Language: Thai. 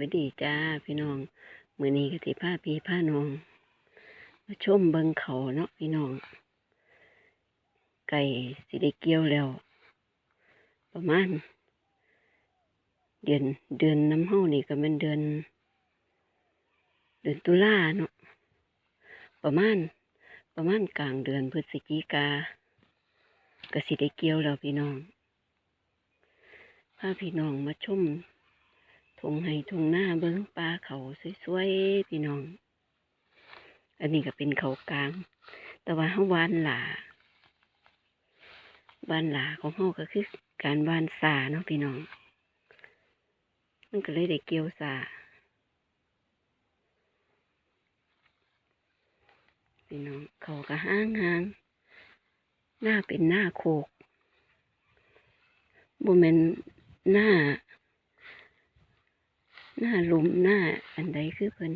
วัสดีจ้าพี่น้องมือนี้ก็สิพาพี่พาน้องมาชมเบิงเขาเนาะพี่น้อง ไก่สิได้เกี่ยวแล้ว ประมาณ เดือนเดือนน้ำเฮานี่ก็เป็นเดือน เดือนตุลาเนาะประมาณ ประมาณกลางเดือนพฤศจิกาก็สิได้เกี่ยวแล้วพี่น้องพาพี่น้องมาชม งให้ทงหน้าเบิ้งปลาเขาสวยๆพี่น้อง อันนี้ก็เป็นเขากลาง แต่ว่าเฮาวานหลาวานหลาของเฮาก็คือการวานสาเนาะพี่น้อง มันก็เลยได้เกี่ยวสาพี่น้องเขาก็ห้างห้างหน้าเป็นหน้าโคกบ่แม่นหน้า หน้าหลุมหน้าอันใดคือเพิ่น